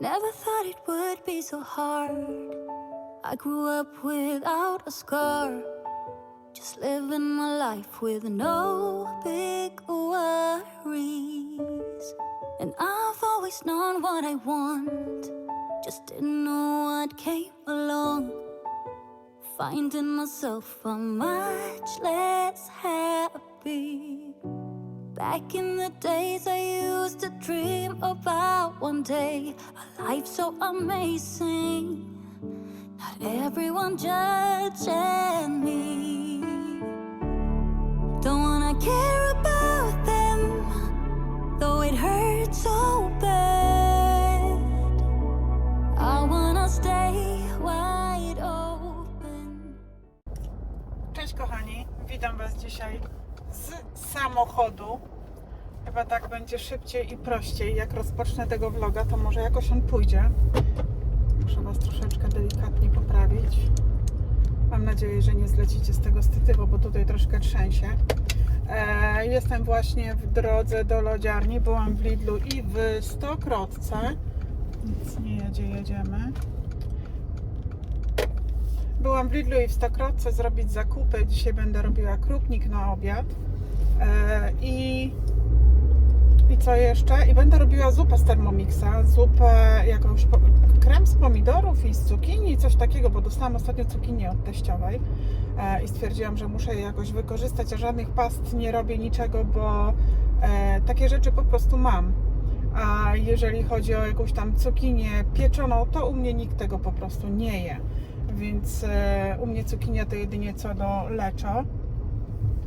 Never thought it would be so hard. I grew up without a scar. Just living my life with no big worries. And I've always known what I want. Just didn't know what came along. Finding myself a much less happy. Back in the days, I used to dream about one day a life so amazing. Not everyone judging me. Don't wanna care about them, though it hurts so bad. I wanna stay wide open. Cześć kochani, witam Was dzisiaj z samochodu. Chyba tak będzie szybciej i prościej. Jak rozpocznę tego vloga, to może jakoś on pójdzie. Muszę Was troszeczkę delikatnie poprawić. Mam nadzieję, że nie zlecicie z tego statywu, bo tutaj troszkę trzęsie. E, jestem właśnie w drodze do lodziarni. Byłam w Lidlu i w Stokrotce. Nic nie jedzie, jedziemy. Byłam w Lidlu i w Stokrotce zrobić zakupy. Dzisiaj będę robiła krupnik na obiad. E, I, I co jeszcze? I będę robiła zupę z Thermomixa. Zupę jakąś, krem z pomidorów i z cukinii, coś takiego, bo dostałam ostatnio cukinię od teściowej. E, I stwierdziłam, że muszę je jakoś wykorzystać, a żadnych past nie robię niczego, bo e, takie rzeczy po prostu mam. A jeżeli chodzi o jakąś tam cukinię pieczoną, to u mnie nikt tego po prostu nie je więc e, u mnie cukinia to jedynie co do leczo.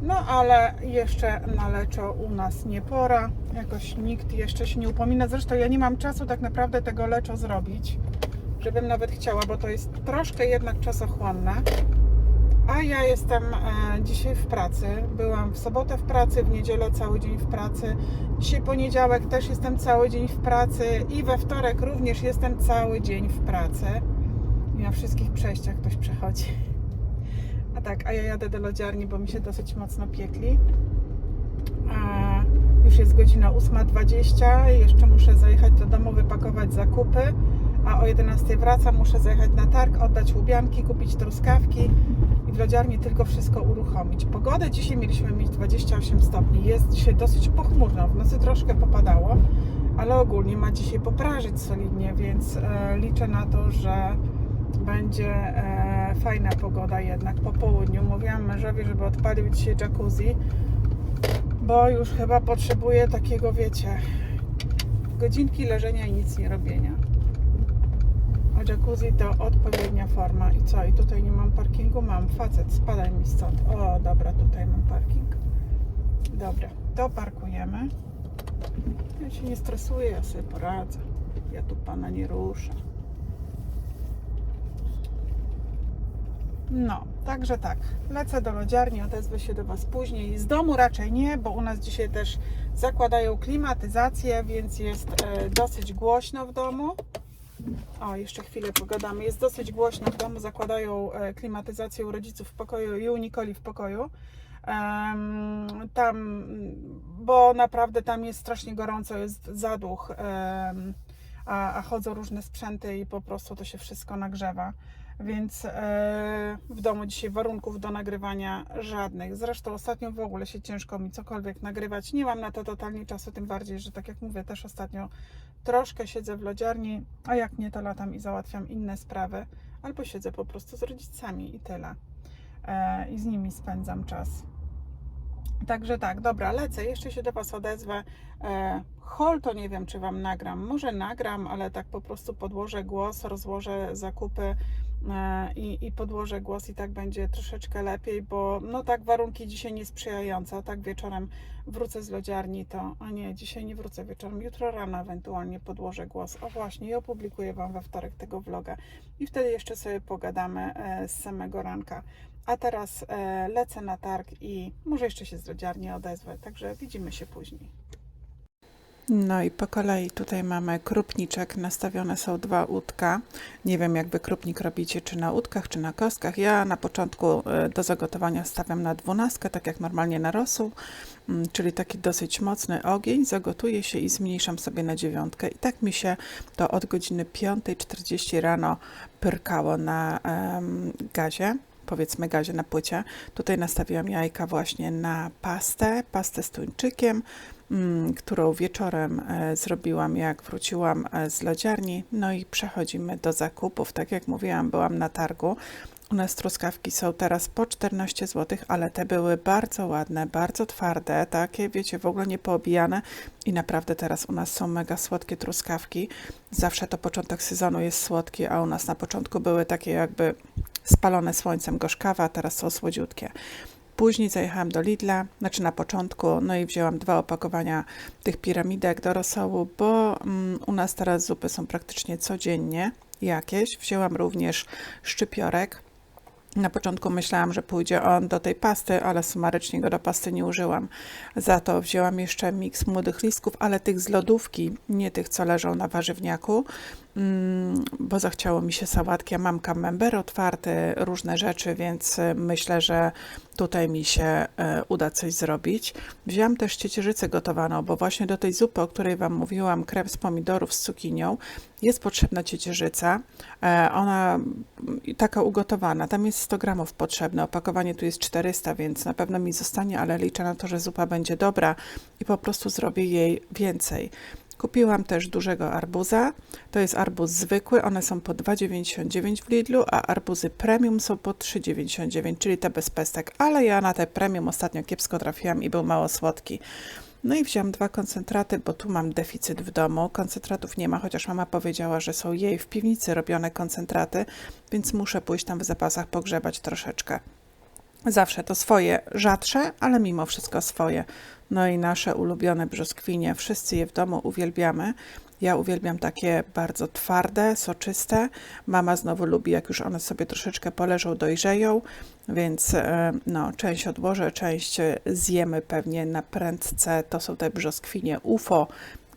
No ale jeszcze na leczo u nas nie pora. Jakoś nikt jeszcze się nie upomina. Zresztą ja nie mam czasu tak naprawdę tego leczo zrobić, żebym nawet chciała, bo to jest troszkę jednak czasochłonne. A ja jestem e, dzisiaj w pracy. Byłam w sobotę w pracy, w niedzielę cały dzień w pracy. Dzisiaj poniedziałek też jestem cały dzień w pracy i we wtorek również jestem cały dzień w pracy. Wszystkich przejściach ktoś przechodzi. A tak, a ja jadę do lodziarni, bo mi się dosyć mocno piekli. A już jest godzina 8.20, jeszcze muszę zajechać do domu, wypakować zakupy, a o 11.00 wracam, muszę zajechać na targ, oddać łubianki, kupić truskawki i w lodziarni tylko wszystko uruchomić. Pogodę dzisiaj mieliśmy mieć 28 stopni, jest dzisiaj dosyć pochmurno, w nocy troszkę popadało, ale ogólnie ma dzisiaj poprażyć solidnie, więc e, liczę na to, że będzie e, fajna pogoda jednak po południu. Mówiłam mężowi, żeby odpalił dzisiaj jacuzzi, bo już chyba potrzebuje takiego, wiecie, godzinki leżenia i nic nie robienia. A jacuzzi to odpowiednia forma. I co? I tutaj nie mam parkingu? Mam. Facet, spadaj mi stąd. O, dobra, tutaj mam parking. Dobra, to parkujemy. Ja się nie stresuję, ja sobie poradzę. Ja tu pana nie ruszę. No, także tak. Lecę do lodziarni, odezwę się do Was później. Z domu raczej nie, bo u nas dzisiaj też zakładają klimatyzację, więc jest e, dosyć głośno w domu. O, jeszcze chwilę pogadamy. Jest dosyć głośno w domu, zakładają e, klimatyzację u rodziców w pokoju i u Nikoli w pokoju. Em, tam, bo naprawdę tam jest strasznie gorąco, jest zaduch, em, a, a chodzą różne sprzęty i po prostu to się wszystko nagrzewa. Więc e, w domu dzisiaj warunków do nagrywania żadnych. Zresztą ostatnio w ogóle się ciężko mi cokolwiek nagrywać. Nie mam na to totalnie czasu, tym bardziej, że tak jak mówię, też ostatnio troszkę siedzę w lodziarni, a jak nie, to latam i załatwiam inne sprawy, albo siedzę po prostu z rodzicami i tyle. E, I z nimi spędzam czas. Także tak, dobra, lecę, jeszcze się do Was odezwę. E, hol to nie wiem, czy Wam nagram. Może nagram, ale tak po prostu podłożę głos, rozłożę zakupy i, i podłożę głos i tak będzie troszeczkę lepiej, bo no tak warunki dzisiaj niesprzyjające, a tak wieczorem wrócę z lodziarni, to a nie, dzisiaj nie wrócę wieczorem, jutro rano ewentualnie podłożę głos. O właśnie i opublikuję Wam we wtorek tego vloga i wtedy jeszcze sobie pogadamy e, z samego ranka. A teraz e, lecę na targ i może jeszcze się z lodziarni odezwę, także widzimy się później. No i po kolei tutaj mamy krupniczek, nastawione są dwa łódka. Nie wiem jak wy krupnik robicie, czy na łódkach, czy na kostkach. Ja na początku e, do zagotowania stawiam na dwunastkę, tak jak normalnie na rosół, mm, czyli taki dosyć mocny ogień. Zagotuję się i zmniejszam sobie na dziewiątkę. I tak mi się to od godziny 5.40 rano pyrkało na gazie powiedzmy gazie na płycie. Tutaj nastawiłam jajka właśnie na pastę, pastę z tuńczykiem, którą wieczorem e, zrobiłam, jak wróciłam e, z lodziarni. No i przechodzimy do zakupów. Tak jak mówiłam, byłam na targu. U nas truskawki są teraz po 14 zł, ale te były bardzo ładne, bardzo twarde, takie wiecie, w ogóle nie poobijane i naprawdę teraz u nas są mega słodkie truskawki. Zawsze to początek sezonu jest słodki, a u nas na początku były takie jakby spalone słońcem gorzkawe, a teraz są słodziutkie. Później zajechałam do Lidla, znaczy na początku, no i wzięłam dwa opakowania tych piramidek do rosołu, bo mm, u nas teraz zupy są praktycznie codziennie jakieś. Wzięłam również szczypiorek. Na początku myślałam, że pójdzie on do tej pasty, ale sumarycznie go do pasty nie użyłam. Za to wzięłam jeszcze miks młodych listków, ale tych z lodówki, nie tych, co leżą na warzywniaku, bo zachciało mi się sałatki. Ja mam camembert otwarty, różne rzeczy, więc y, myślę, że tutaj mi się e, uda coś zrobić. Wzięłam też ciecierzycę gotowaną, bo właśnie do tej zupy, o której Wam mówiłam, krem z pomidorów z cukinią, jest potrzebna ciecierzyca. E, ona mm, taka ugotowana, tam jest 100 gramów potrzebne, opakowanie tu jest 400, więc na pewno mi zostanie, ale liczę na to, że zupa będzie dobra i po prostu zrobię jej więcej. Kupiłam też dużego arbuza. To jest arbuz zwykły, one są po 2,99 w Lidlu, a arbuzy premium są po 3,99, czyli te bez pestek. Ale ja na te premium ostatnio kiepsko trafiłam i był mało słodki. No i wziąłem dwa koncentraty, bo tu mam deficyt w domu. Koncentratów nie ma, chociaż mama powiedziała, że są jej w piwnicy robione koncentraty, więc muszę pójść tam w zapasach pogrzebać troszeczkę. Zawsze to swoje, rzadsze, ale mimo wszystko swoje. No i nasze ulubione brzoskwinie, wszyscy je w domu uwielbiamy. Ja uwielbiam takie bardzo twarde, soczyste. Mama znowu lubi, jak już one sobie troszeczkę poleżą, dojrzeją, więc e, no, część odłożę, część e, zjemy pewnie na prędce. To są te brzoskwinie UFO,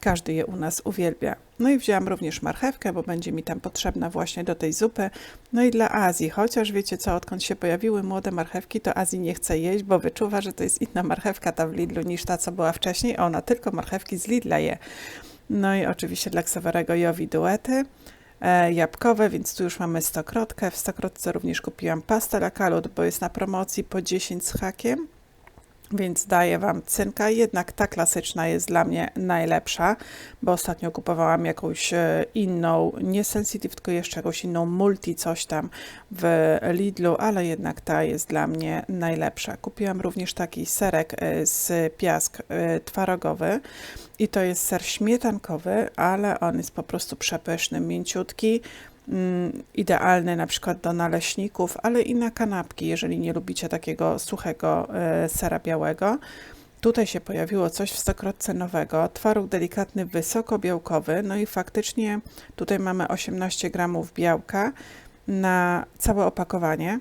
każdy je u nas uwielbia. No i wzięłam również marchewkę, bo będzie mi tam potrzebna właśnie do tej zupy. No i dla Azji, chociaż wiecie co, odkąd się pojawiły młode marchewki, to Azji nie chce jeść, bo wyczuwa, że to jest inna marchewka ta w Lidlu niż ta, co była wcześniej, ona tylko marchewki z Lidla je. No i oczywiście dla Ksawerego Jowi duety e, jabłkowe, więc tu już mamy stokrotkę. W stokrotce również kupiłam pastę la kalut, bo jest na promocji po 10 z hakiem więc daję Wam cynka. Jednak ta klasyczna jest dla mnie najlepsza, bo ostatnio kupowałam jakąś e, inną, nie sensitive, tylko jeszcze jakąś inną multi coś tam w Lidlu, ale jednak ta jest dla mnie najlepsza. Kupiłam również taki serek e, z piask e, twarogowy i to jest ser śmietankowy, ale on jest po prostu przepyszny, mięciutki, idealny na przykład do naleśników, ale i na kanapki, jeżeli nie lubicie takiego suchego e, sera białego. Tutaj się pojawiło coś w stokrotce nowego, twaróg delikatny, wysokobiałkowy, no i faktycznie tutaj mamy 18 gramów białka na całe opakowanie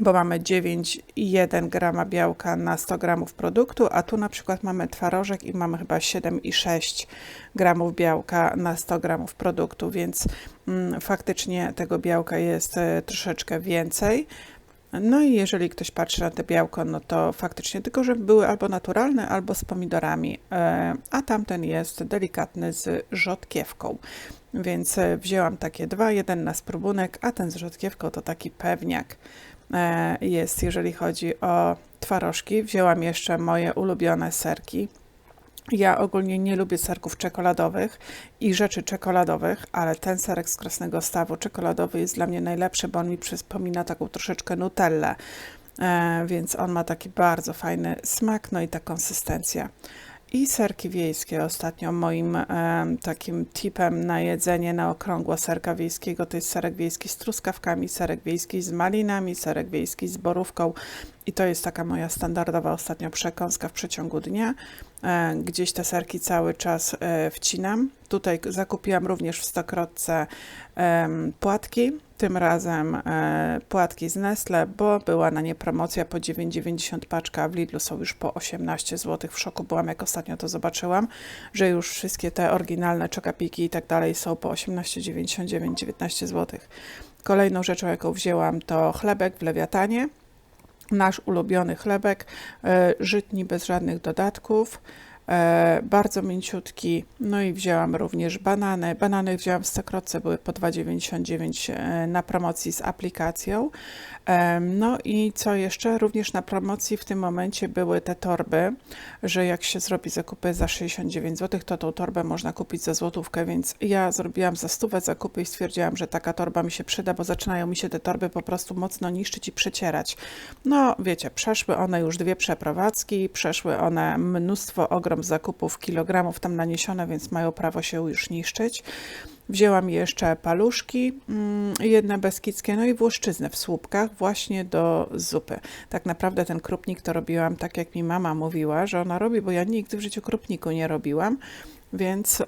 bo mamy 9,1 grama białka na 100 gramów produktu, a tu na przykład mamy twarożek i mamy chyba 7,6 gramów białka na 100 gramów produktu, więc mm, faktycznie tego białka jest e, troszeczkę więcej. No i jeżeli ktoś patrzy na te białko, no to faktycznie tylko, że były albo naturalne, albo z pomidorami, e, a tamten jest delikatny z rzodkiewką. Więc e, wzięłam takie dwa, jeden na spróbunek, a ten z rzodkiewką to taki pewniak. E, jest, jeżeli chodzi o twarożki. Wzięłam jeszcze moje ulubione serki. Ja ogólnie nie lubię serków czekoladowych i rzeczy czekoladowych, ale ten serek z Krasnego Stawu czekoladowy jest dla mnie najlepszy, bo on mi przypomina taką troszeczkę nutellę, e, więc on ma taki bardzo fajny smak, no i ta konsystencja. I serki wiejskie. Ostatnio moim e, takim tipem na jedzenie na okrągło serka wiejskiego to jest serek wiejski z truskawkami, serek wiejski z malinami, serek wiejski z borówką I to jest taka moja standardowa ostatnio przekąska w przeciągu dnia. E, Gdzieś te serki cały czas e, wcinam. Tutaj zakupiłam również w Stokrotce płatki. Tym razem e, płatki z Nestle, bo była na nie promocja po 9,90 paczka, a w Lidlu są już po 18 zł. W szoku byłam, jak ostatnio to zobaczyłam, że już wszystkie te oryginalne czokapiki i tak dalej są po 18,99, 19 zł. Kolejną rzeczą, jaką wzięłam, to chlebek w lewiatanie. Nasz ulubiony chlebek, e, żytni bez żadnych dodatków, bardzo mięciutki. No i wzięłam również banany. Banany wzięłam w Stokrotce, były po 2,99 e, na promocji z aplikacją. Em, No i co jeszcze? Również na promocji w tym momencie były te torby, że jak się zrobi zakupy za 69 zł, to tą torbę można kupić za złotówkę, więc ja zrobiłam za stówę zakupy i stwierdziłam, że taka torba mi się przyda, bo zaczynają mi się te torby po prostu mocno niszczyć i przecierać. No wiecie, przeszły one już dwie przeprowadzki, przeszły one mnóstwo ogrom zakupów, kilogramów tam naniesione, więc mają prawo się już niszczyć. Wzięłam jeszcze paluszki, mm, jedne beskidzkie, no i włoszczyznę w słupkach właśnie do zupy. Tak naprawdę ten krupnik to robiłam tak, jak mi mama mówiła, że ona robi, bo ja nigdy w życiu krupniku nie robiłam, więc,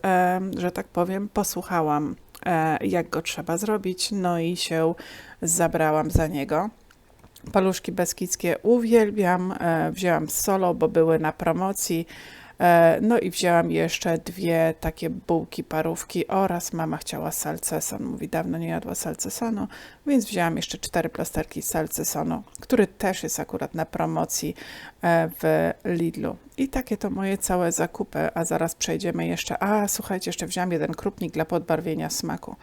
że tak powiem, posłuchałam, e, jak go trzeba zrobić, no i się zabrałam za niego. Paluszki beskidzkie uwielbiam, e, wzięłam z solą, bo były na promocji. E, No i wzięłam jeszcze dwie takie bułki parówki oraz mama chciała salceson. Mówi, dawno nie jadła salcesonu, więc wzięłam jeszcze cztery plasterki salcesonu, który też jest akurat na promocji e, w Lidlu. I takie to moje całe zakupy, a zaraz przejdziemy jeszcze. A słuchajcie, jeszcze wzięłam jeden krupnik dla podbarwienia smaku.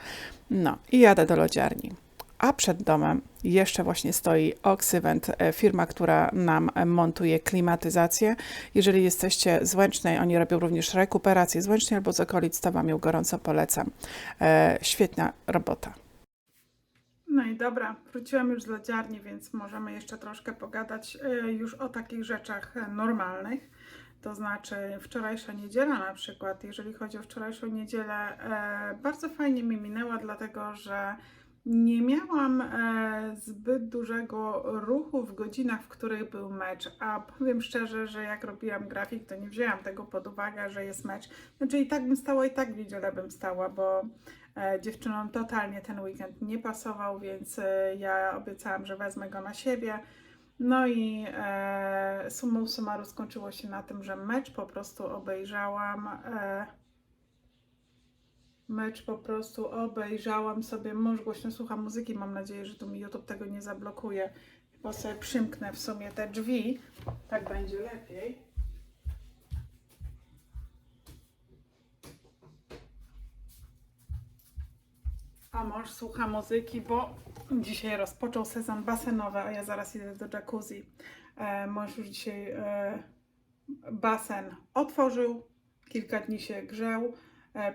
No i jadę do lodziarni. A przed domem jeszcze właśnie stoi Oxyvent, e, firma, która nam montuje klimatyzację. Jeżeli jesteście z Łęcznej, oni robią również rekuperację z Łęcznej albo z okolic, to Wam ją gorąco polecam. E, świetna robota. No i dobra, wróciłam już z lodziarni, więc możemy jeszcze troszkę pogadać e, już o takich rzeczach normalnych. To znaczy wczorajsza niedziela na przykład, jeżeli chodzi o wczorajszą niedzielę, bardzo fajnie mi minęła, dlatego że nie miałam e, zbyt dużego ruchu w godzinach, w których był mecz, a powiem szczerze, że jak robiłam grafik, to nie wzięłam tego pod uwagę, że jest mecz. Znaczy i tak bym stała, i tak w bym stała, bo e, dziewczynom totalnie ten weekend nie pasował, więc e, ja obiecałam, że wezmę go na siebie. No i e, summa summarum skończyło się na tym, że mecz po prostu obejrzałam. E, mecz po prostu obejrzałam sobie. Mąż głośno słucha muzyki. Mam nadzieję, że tu mi YouTube tego nie zablokuje. Bo sobie przymknę w sumie te drzwi. Tak będzie lepiej. A mąż słucha muzyki, bo dzisiaj rozpoczął sezon basenowy, a ja zaraz idę do jacuzzi. E, mąż już dzisiaj e, basen otworzył, kilka dni się grzał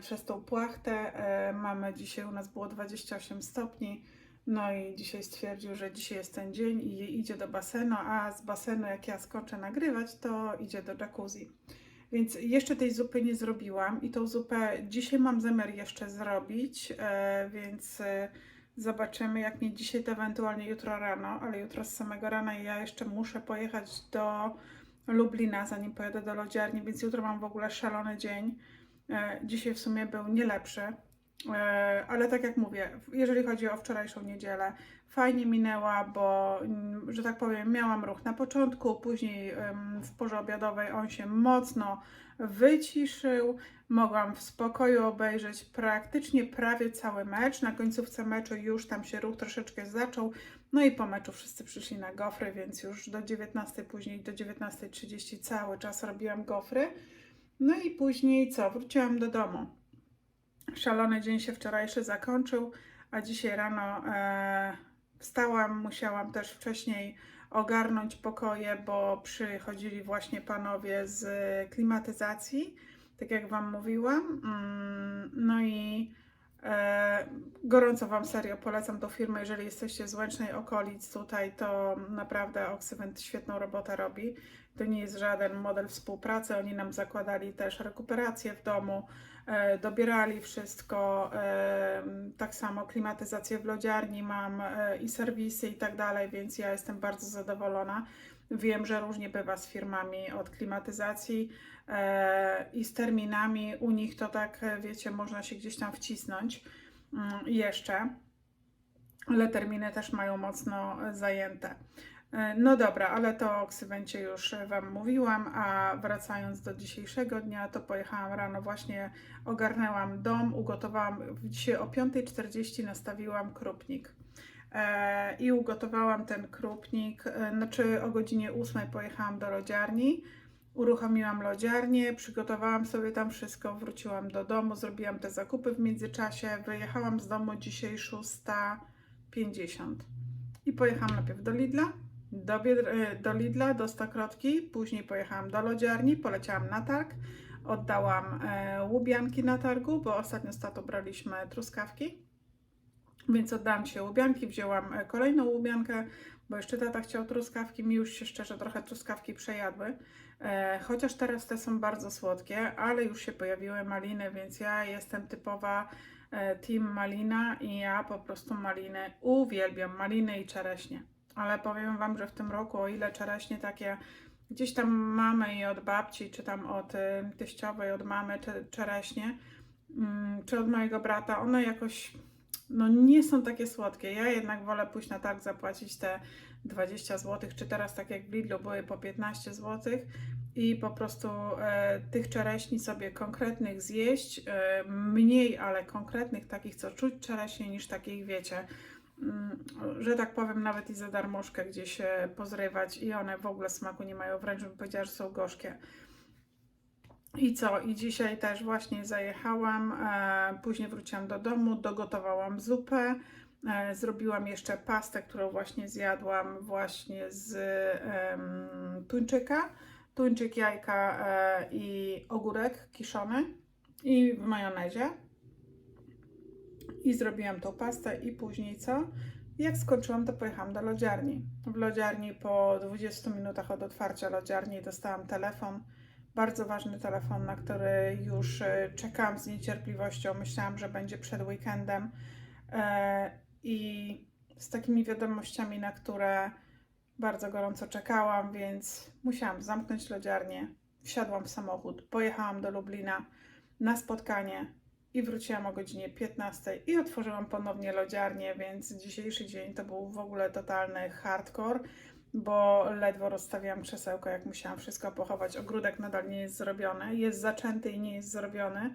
przez tą płachtę. E, mamy dzisiaj, u nas było 28 stopni, no i dzisiaj stwierdził, że dzisiaj jest ten dzień i idzie do basenu, a z basenu jak ja skoczę nagrywać, to idzie do jacuzzi. Więc jeszcze tej zupy nie zrobiłam i tą zupę dzisiaj mam zamiar jeszcze zrobić, e, więc e, zobaczymy jak mnie dzisiaj, to ewentualnie jutro rano, ale jutro z samego rana ja jeszcze muszę pojechać do Lublina, zanim pojadę do lodziarni, więc jutro mam w ogóle szalony dzień. E, Dzisiaj w sumie był nie lepszy, E, ale tak jak mówię, jeżeli chodzi o wczorajszą niedzielę, fajnie minęła, bo, mm, że tak powiem, miałam ruch na początku, później w porze obiadowej on się mocno wyciszył. Mogłam w spokoju obejrzeć praktycznie prawie cały mecz. Na końcówce meczu już tam się ruch troszeczkę zaczął. No i po meczu wszyscy przyszli na gofry, więc już do 19, później do 19.30 cały czas robiłam gofry. No i później co? Wróciłam do domu. Szalony dzień się wczorajszy zakończył, a dzisiaj rano e, wstałam. Musiałam też wcześniej ogarnąć pokoje, bo przychodzili właśnie panowie z klimatyzacji, tak jak Wam mówiłam. Mm, No i e, gorąco Wam serio polecam tą firmę, jeżeli jesteście z Łęcznej okolic tutaj, to naprawdę Oksywent świetną robotę robi. To nie jest żaden model współpracy, oni nam zakładali też rekuperację w domu, e, dobierali wszystko, e, tak samo klimatyzację w lodziarni mam e, i serwisy i tak dalej, więc ja jestem bardzo zadowolona. Wiem, że różnie bywa z firmami od klimatyzacji i z terminami. U nich to tak, wiecie, można się gdzieś tam wcisnąć mm, jeszcze, ale terminy też mają mocno zajęte. E, No dobra, ale to o ksywencie już e, Wam mówiłam, a wracając do dzisiejszego dnia, to pojechałam rano, właśnie ogarnęłam dom, ugotowałam, dzisiaj o 5.40 nastawiłam krupnik. E, I ugotowałam ten krupnik, znaczy o godzinie 8 pojechałam do lodziarni, uruchomiłam lodziarnię, przygotowałam sobie tam wszystko, wróciłam do domu, zrobiłam te zakupy w międzyczasie, wyjechałam z domu dzisiaj 6.50 i pojechałam najpierw do Lidla, do, Biedr- e, do Lidla, do Stokrotki, później pojechałam do lodziarni, poleciałam na targ, oddałam e, łubianki na targu, bo ostatnio z tatą braliśmy truskawki, więc oddałam się łubianki, wzięłam e, kolejną łubiankę, bo jeszcze tata chciał truskawki, mi już się szczerze trochę truskawki przejadły, e, chociaż teraz te są bardzo słodkie, ale już się pojawiły maliny, więc ja jestem typowa e, team malina i ja po prostu maliny uwielbiam, maliny i czereśnie. Ale powiem Wam, że w tym roku, o ile czereśnie takie gdzieś tam mamy i od babci, czy tam od y, teściowej, od mamy cze- czereśnie, mm, czy od mojego brata, one jakoś no nie są takie słodkie. Ja jednak wolę pójść na targ, zapłacić te 20 zł, czy teraz tak jak w Lidlu były po 15 zł i po prostu e, tych czereśni sobie konkretnych zjeść, e, mniej, ale konkretnych takich, co czuć czereśnie, niż takich, wiecie, że tak powiem, nawet i za darmożkę gdzieś pozrywać i one w ogóle smaku nie mają, wręcz bym powiedziała, że są gorzkie. I co? I dzisiaj też właśnie zajechałam, e, później wróciłam do domu, dogotowałam zupę, e, zrobiłam jeszcze pastę, którą właśnie zjadłam właśnie z tuńczyka, tuńczyk, jajka e, i ogórek kiszony i w majonezie. I zrobiłam tą pastę i później co? Jak skończyłam, to pojechałam do lodziarni. W lodziarni po 20 minutach od otwarcia lodziarni dostałam telefon, bardzo ważny telefon, na który już e, czekałam z niecierpliwością. Myślałam, że będzie przed weekendem e, i z takimi wiadomościami, na które bardzo gorąco czekałam, więc musiałam zamknąć lodziarnię. Wsiadłam w samochód, pojechałam do Lublina na spotkanie i wróciłam o godzinie 15 i otworzyłam ponownie lodziarnię, więc dzisiejszy dzień to był w ogóle totalny hardcore bo ledwo rozstawiałam krzesełko, jak musiałam wszystko pochować. Ogródek nadal nie jest zrobiony, jest zaczęty i nie jest zrobiony.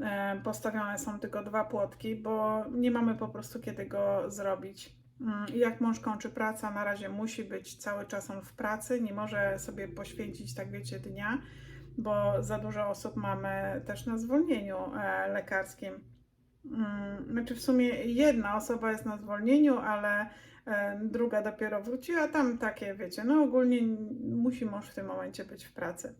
E, Postawione są tylko dwa płotki, bo nie mamy po prostu kiedy go zrobić. Mm, jak mąż kończy pracę, na razie musi być cały czas on w pracy, nie może sobie poświęcić, tak wiecie, dnia, bo za dużo osób mamy też na zwolnieniu e, lekarskim. Mm, Znaczy w sumie jedna osoba jest na zwolnieniu, ale e, druga dopiero wróciła. Tam takie, wiecie, no ogólnie musi mąż w tym momencie być w pracy.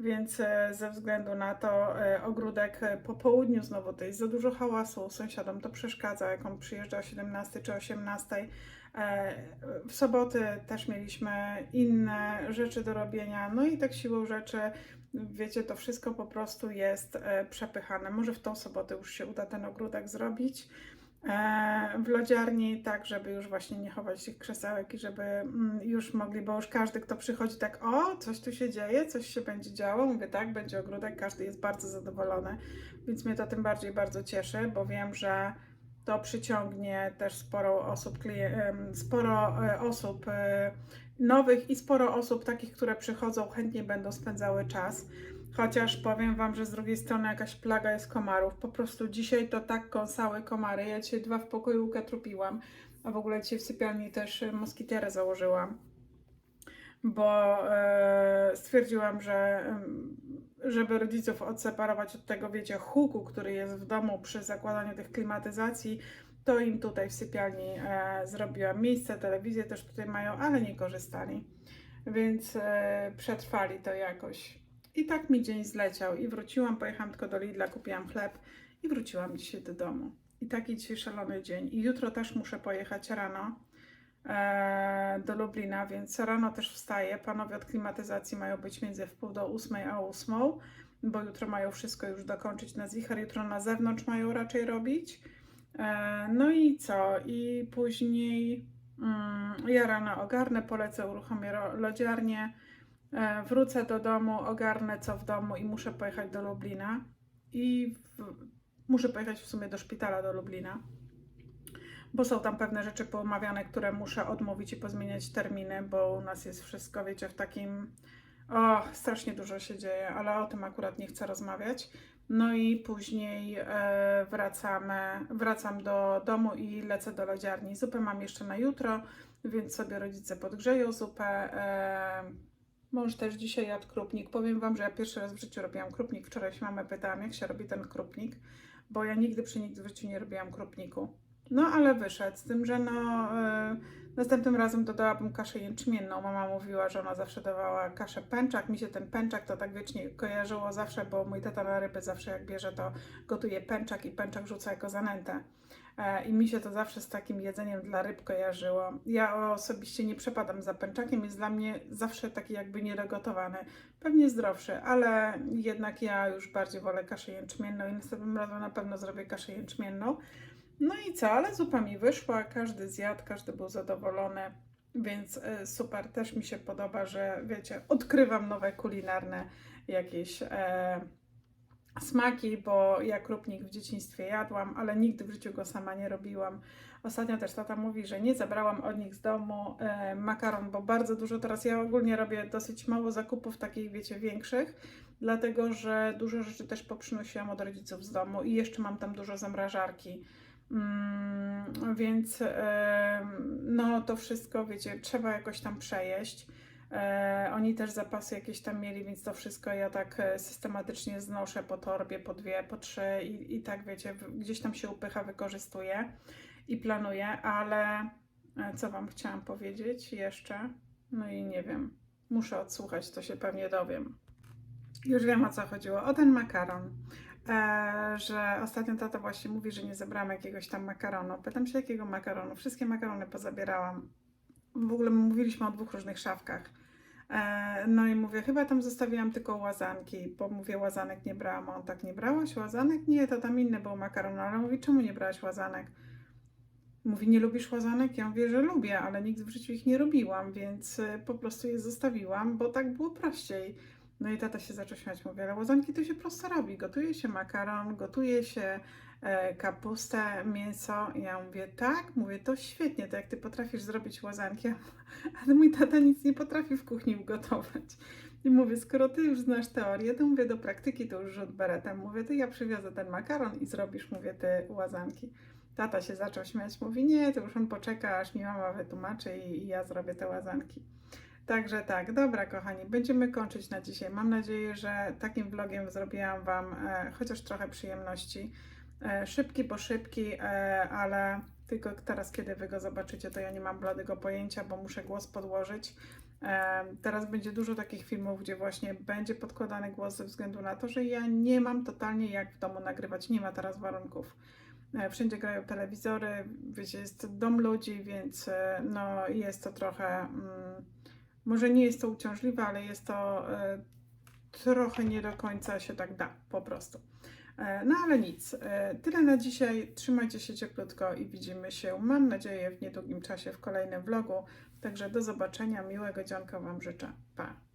Więc e, ze względu na to ogródek po południu znowu to jest za dużo hałasu, sąsiadom to przeszkadza, jak on przyjeżdża o 17 czy 18. E, W soboty też mieliśmy inne rzeczy do robienia, no i tak siłą rzeczy wiecie, to wszystko po prostu jest e, przepychane. Może w tą sobotę już się uda ten ogródek zrobić e, w lodziarni, tak, żeby już właśnie nie chować tych krzesełek i żeby mm, już mogli, bo już każdy, kto przychodzi, tak, o, coś tu się dzieje, coś się będzie działo. Mówię, tak, będzie ogródek, każdy jest bardzo zadowolony, więc mnie to tym bardziej bardzo cieszy, bo wiem, że to przyciągnie też sporo osób, sporo e, osób e, nowych i sporo osób takich, które przychodzą, chętnie będą spędzały czas. Chociaż powiem Wam, że z drugiej strony jakaś plaga jest komarów. Po prostu dzisiaj to tak kąsały komary. Ja dzisiaj dwa w pokoju trupiłam, a w ogóle dzisiaj w sypialni też e, moskitierę założyłam. Bo stwierdziłam, że żeby rodziców odseparować od tego, wiecie, huku, który jest w domu przy zakładaniu tych klimatyzacji, to im tutaj w sypialni e, zrobiłam miejsce, telewizję też tutaj mają, ale nie korzystali. Więc e, przetrwali to jakoś. I tak mi dzień zleciał i wróciłam, pojechałam tylko do Lidla, kupiłam chleb i wróciłam dzisiaj do domu. I taki dzisiaj szalony dzień. I jutro też muszę pojechać rano do Lublina, więc rano też wstaję. Panowie od klimatyzacji mają być między wpół do ósmej a ósmą, bo jutro mają wszystko już dokończyć na zicher. Jutro na zewnątrz mają raczej robić. E, no i co? I później mm, ja rano ogarnę, polecę, uruchomię lodziarnię, e, wrócę do domu, ogarnę co w domu i muszę pojechać do Lublina. I w, muszę pojechać w sumie do szpitala do Lublina, bo są tam pewne rzeczy poomawiane, które muszę odmówić i pozmieniać terminy, bo u nas jest wszystko, wiecie, w takim. O, strasznie dużo się dzieje, ale o tym akurat nie chcę rozmawiać. No i później e, wracamy, wracam do domu i lecę do lodziarni. Zupę mam jeszcze na jutro, więc sobie rodzice podgrzeją zupę. E, mąż też dzisiaj jadł krupnik. Powiem Wam, że ja pierwszy raz w życiu robiłam krupnik. Wczoraj się mamę pytałam, jak się robi ten krupnik, bo ja nigdy przy nigdy w życiu nie robiłam krupniku. No ale wyszedł, z tym, że no e, następnym razem dodałabym kaszę jęczmienną. Mama mówiła, że ona zawsze dawała kaszę pęczak. Mi się ten pęczak to tak wiecznie kojarzyło zawsze, bo mój tata na ryby zawsze jak bierze, to gotuje pęczak i pęczak rzuca jako zanętę. E, I mi się to zawsze z takim jedzeniem dla ryb kojarzyło. Ja osobiście nie przepadam za pęczakiem, jest dla mnie zawsze taki jakby niedogotowany. Pewnie zdrowszy, ale jednak ja już bardziej wolę kaszę jęczmienną i następnym razem na pewno zrobię kaszę jęczmienną. No i co, ale zupa mi wyszła, każdy zjadł, każdy był zadowolony, więc y, super, też mi się podoba, że wiecie, odkrywam nowe kulinarne jakieś e, smaki, bo ja krupnik w dzieciństwie jadłam, ale nigdy w życiu go sama nie robiłam. Ostatnio też tata mówi, że nie zabrałam od nich z domu e, makaron, bo bardzo dużo teraz ja ogólnie robię dosyć mało zakupów takich, wiecie, większych, dlatego że dużo rzeczy też poprzynosiłam od rodziców z domu i jeszcze mam tam dużo zamrażarki. Mm, więc no to wszystko, wiecie, trzeba jakoś tam przejeść. E, oni też zapasy jakieś tam mieli, więc to wszystko ja tak e, systematycznie znoszę po torbie, po dwie, po trzy i, i tak wiecie, gdzieś tam się upycha, wykorzystuję i planuję, ale e, co Wam chciałam powiedzieć jeszcze? No i nie wiem, muszę odsłuchać, to się pewnie dowiem. Już wiem o co chodziło, o ten makaron. Że ostatnio tata właśnie mówi, że nie zebrałam jakiegoś tam makaronu. Pytam się, jakiego makaronu? Wszystkie makarony pozabierałam. W ogóle mówiliśmy o dwóch różnych szafkach. E, no i mówię, chyba tam zostawiłam tylko łazanki, bo mówię, łazanek nie brałam. A On tak, nie brałaś łazanek? Nie, to tam inny był makaron. Ale mówi, czemu nie brałaś łazanek? Mówi, nie lubisz łazanek? Ja mówię, że lubię, ale nigdy w życiu ich nie robiłam, więc e, po prostu je zostawiłam, bo tak było prościej. No i tata się zaczął śmiać, mówi, ale łazanki to się prosto robi. Gotuje się makaron, gotuje się e, kapustę, mięso. I ja mówię, tak? Mówię, to świetnie, to jak ty potrafisz zrobić łazanki, ale mój tata nic nie potrafi w kuchni ugotować. I mówię, skoro ty już znasz teorię, to mówię, do praktyki to już rzut beretem. Mówię, to ja przywiozę ten makaron i zrobisz, mówię, te łazanki. Tata się zaczął śmiać, mówi, nie, to już on poczeka, aż mi mama wytłumaczy i, i ja zrobię te łazanki. Także tak, dobra kochani, będziemy kończyć na dzisiaj. Mam nadzieję, że takim vlogiem zrobiłam Wam e, chociaż trochę przyjemności. E, szybki, bo szybki, e, ale tylko teraz, kiedy Wy go zobaczycie, to ja nie mam bladego pojęcia, bo muszę głos podłożyć. E, teraz będzie dużo takich filmów, gdzie właśnie będzie podkładany głos ze względu na to, że ja nie mam totalnie jak w domu nagrywać, nie ma teraz warunków. E, Wszędzie grają telewizory, wiecie, jest dom ludzi, więc e, no jest to trochę... Mm, może nie jest to uciążliwe, ale jest to e, trochę nie do końca się tak da, po prostu. E, no ale nic. E, tyle na dzisiaj. Trzymajcie się cieplutko i widzimy się, mam nadzieję, w niedługim czasie w kolejnym vlogu. Także do zobaczenia. Miłego dzionka Wam życzę. Pa!